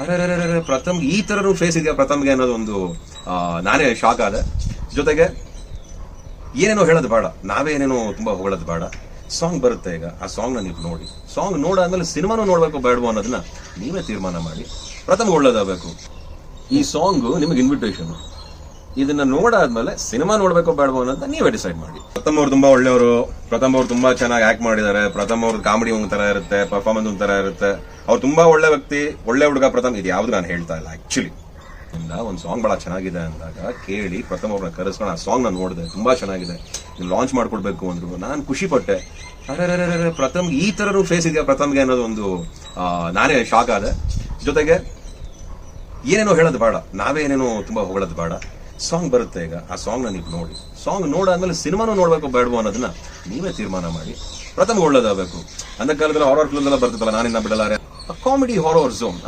ಅರೆ ಪ್ರಥಮ್ ಈ ಥರನೂ ಫೇಸ್ ಇದೆಯಾ ಪ್ರಥಮ್ಗೆ ಅನ್ನೋದು ಒಂದು ನಾನೇ ಶಾಕ್ ಆದ. ಜೊತೆಗೆ, ಏನೇನೋ ಹೇಳೋದು ಬೇಡ. ನಾವೇ ಏನೇನೋ ತುಂಬಾ ಹೊಗಳೋದು ಬೇಡ. ಸಾಂಗ್ ಬರುತ್ತೆ ಈಗ. ಆ ಸಾಂಗ್ನ ನೀವು ನೋಡಿ. ಸಾಂಗ್ ನೋಡಾದ್ಮೇಲೆ ಸಿನಿಮಾನು ನೋಡಬೇಕು ಬೇಡವೋ ಅನ್ನೋದನ್ನ ನೀವೇ ತೀರ್ಮಾನ ಮಾಡಿ. ಪ್ರಥಮ ಒಳ್ಳೇದಾಗಬೇಕು. ಈ ಸಾಂಗ್ ನಿಮಗೆ ಇನ್ವಿಟೇಷನ್ ಇದನ್ನ ನೋಡಾದ್ಮೇಲೆ ಸಿನಿಮಾ ನೋಡ್ಬೇಕು ಬೇಡವೋ ಅಂತ ನೀವೇ ಡಿಸೈಡ್ ಮಾಡಿ. ಪ್ರಥಮ್ ಅವ್ರು ತುಂಬಾ ಒಳ್ಳೆಯವರು. ಪ್ರಥಮ್ ಅವ್ರು ತುಂಬಾ ಚೆನ್ನಾಗಿ ಆಕ್ಟ್ ಮಾಡಿದ್ದಾರೆ. ಪ್ರಥಮ್ ಅವ್ರ ಕಾಮಿಡಿ ಒಂದ್ ತರ ಇರುತ್ತೆ ಪರ್ಫಾರ್ಮೆನ್ಸ್ ಒಂದ್ ತರ ಇರುತ್ತೆ. ಅವ್ರು ತುಂಬಾ ಒಳ್ಳೆ ವ್ಯಕ್ತಿ, ಒಳ್ಳೆ ಹುಡುಗ ಪ್ರಥಮ್. ಇದು ಯಾವ್ದು ನಾನು ಹೇಳ್ತಾ ಇಲ್ಲ ಆಕ್ಚುಲಿ ಒಂದು ಸಾಂಗ್ ಬಹಳ ಚೆನ್ನಾಗಿದೆ ಅಂದಾಗ ಕೇಳಿ ಪ್ರಥಮ ಅವ್ರನ್ನ ಕರೆಸ್ಕೊಂಡು ಆ ಸಾಂಗ್ ನಾನು ನೋಡಿದೆ. ತುಂಬಾ ಚೆನ್ನಾಗಿದೆ. ಲಾಂಚ್ ಮಾಡ್ಕೊಡ್ಬೇಕು ಅಂದ್ರು. ನಾನು ಖುಷಿ ಪಟ್ಟೆ ಅರೆ ಪ್ರಥಮ್ ಈ ತರನು ಫೇಸ್ ಇದೆಯಾ ಪ್ರಥಮ್ಗೆ ಅನ್ನೋದು ಒಂದು ನಾನೇ ಶಾಕ್ ಆದೆ. ಜೊತೆಗೆ ಏನೇನೋ ಹೇಳೋದು ಬೇಡ. ನಾವೇ ಏನೇನೋ ತುಂಬಾ ಹೊಗಳೋದು ಬೇಡ. ಸಾಂಗ್ ಬರುತ್ತೆ ಈಗ. ಆ ಸಾಂಗ್ನ ನೀವು ನೋಡಿ. ಸಾಂಗ್ ನೋಡಾದ್ಮೇಲೆ ಸಿನಿಮಾನು ನೋಡ್ಬೇಕು ಬೇಡವೋ ಅನ್ನೋದನ್ನ ನೀವೇ ತೀರ್ಮಾನ ಮಾಡಿ. ಪ್ರಥಮ ಒಳ್ಳೇದಾಗಬೇಕು ಅಂದ ಕಾಲದಲ್ಲಿ ಹಾರರ್ ಫಿಲ್ಮ್ ಎಲ್ಲ ಬರ್ತದಲ್ಲ, ನಾನಿನ್ನ ಬಿಡಲಾರೆ ಕಾಮಿಡಿ ಹಾರರ್ ಝೋನ್